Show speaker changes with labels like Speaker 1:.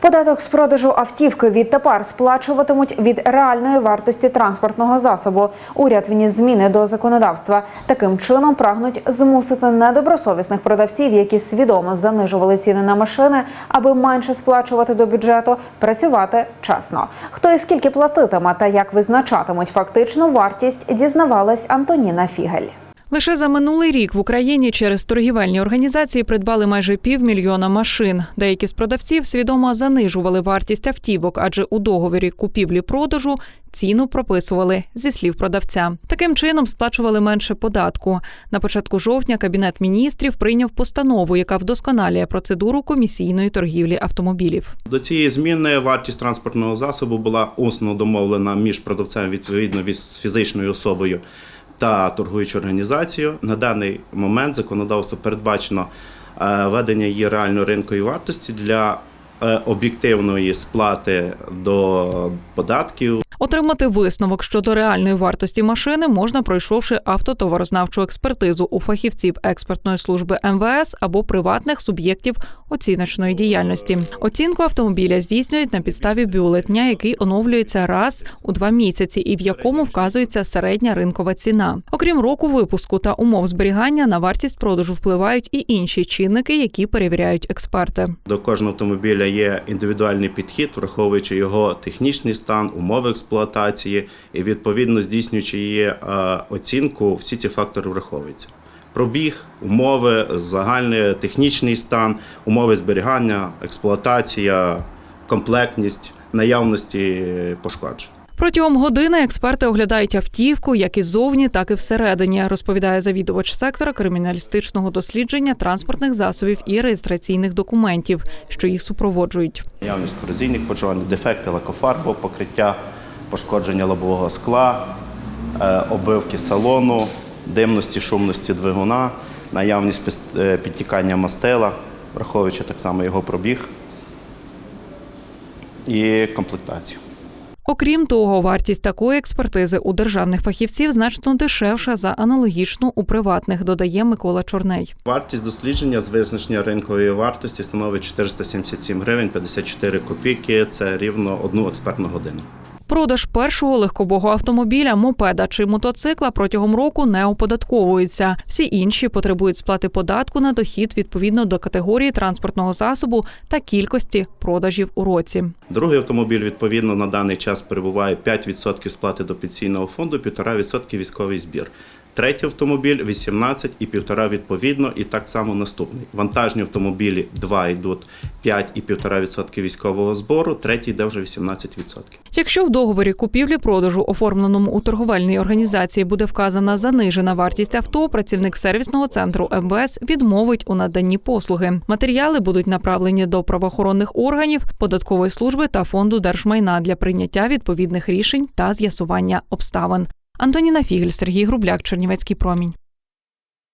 Speaker 1: Податок з продажу автівки відтепер сплачуватимуть від реальної вартості транспортного засобу. Уряд вніс зміни до законодавства. Таким чином прагнуть змусити недобросовісних продавців, які свідомо занижували ціни на машини, аби менше сплачувати до бюджету, працювати чесно. Хто і скільки платитиме та як визначатимуть фактичну вартість, дізнавалась Антоніна Фігель.
Speaker 2: Лише за минулий рік в Україні через торгівельні організації придбали майже півмільйона машин. Деякі з продавців свідомо занижували вартість автівок, адже у договорі купівлі-продажу ціну прописували зі слів продавця. Таким чином сплачували менше податку. На початку жовтня кабінет міністрів прийняв постанову, яка вдосконалює процедуру комісійної торгівлі автомобілів.
Speaker 3: До цієї зміни вартість транспортного засобу була усно домовлена між продавцем відповідно від фізичною особою та торгуючу організацію. На даний момент законодавство передбачено е, ведення її реальної ринкової вартості для е, об'єктивної сплати до податків.
Speaker 2: Отримати висновок щодо реальної вартості машини можна, пройшовши автотоварознавчу експертизу у фахівців експертної служби МВС або приватних суб'єктів оціночної діяльності. Оцінку автомобіля здійснюють на підставі бюлетня, який оновлюється раз у два місяці, і в якому вказується середня ринкова ціна. Окрім року випуску та умов зберігання, на вартість продажу впливають і інші чинники, які перевіряють експерти.
Speaker 3: До кожного автомобіля є індивідуальний підхід, враховуючи його технічний стан, умови експлуатації і відповідно здійснюючи її е, оцінку, всі ці фактори враховуються. Пробіг, умови, загальний технічний стан, умови зберігання, експлуатація, комплектність, наявності пошкоджень.
Speaker 2: Протягом години експерти оглядають автівку як і ззовні, так і всередині, розповідає завідувач сектора криміналістичного дослідження транспортних засобів і реєстраційних документів, що їх супроводжують.
Speaker 3: Наявність корозійних пошкоджень, дефекти лакофарбового покриття, пошкодження лобового скла, е, оббивки салону, димності, шумності двигуна, наявність е, підтікання мастила, враховуючи так само його пробіг і комплектацію.
Speaker 2: Окрім того, вартість такої експертизи у державних фахівців значно дешевша за аналогічну у приватних, додає Микола Чорней.
Speaker 3: Вартість дослідження з визначення ринкової вартості становить 477 гривень 54 копійки. Це рівно одну експертну годину.
Speaker 2: Продаж першого легкового автомобіля, мопеда чи мотоцикла протягом року не оподатковується. Всі інші потребують сплати податку на дохід відповідно до категорії транспортного засобу та кількості продажів у році.
Speaker 3: Другий автомобіль відповідно на даний час перебуває 5% сплати до пенсійного фонду, 1,5% військовий збір. Третій автомобіль 18 і 1,5 відповідно, і так само наступний. Вантажні автомобілі 2 йдуть 5 і 1,5% військового збору, третій йде вже 18%.
Speaker 2: Якщо в договорі купівлі-продажу, оформленому у торговельній організації, буде вказана занижена вартість авто, працівник сервісного центру МВС відмовить у наданні послуги. Матеріали будуть направлені до правоохоронних органів, податкової служби та фонду держмайна для прийняття відповідних рішень та з'ясування обставин. Антоніна Фігель, Сергій Грубляк, Чернівецький промінь.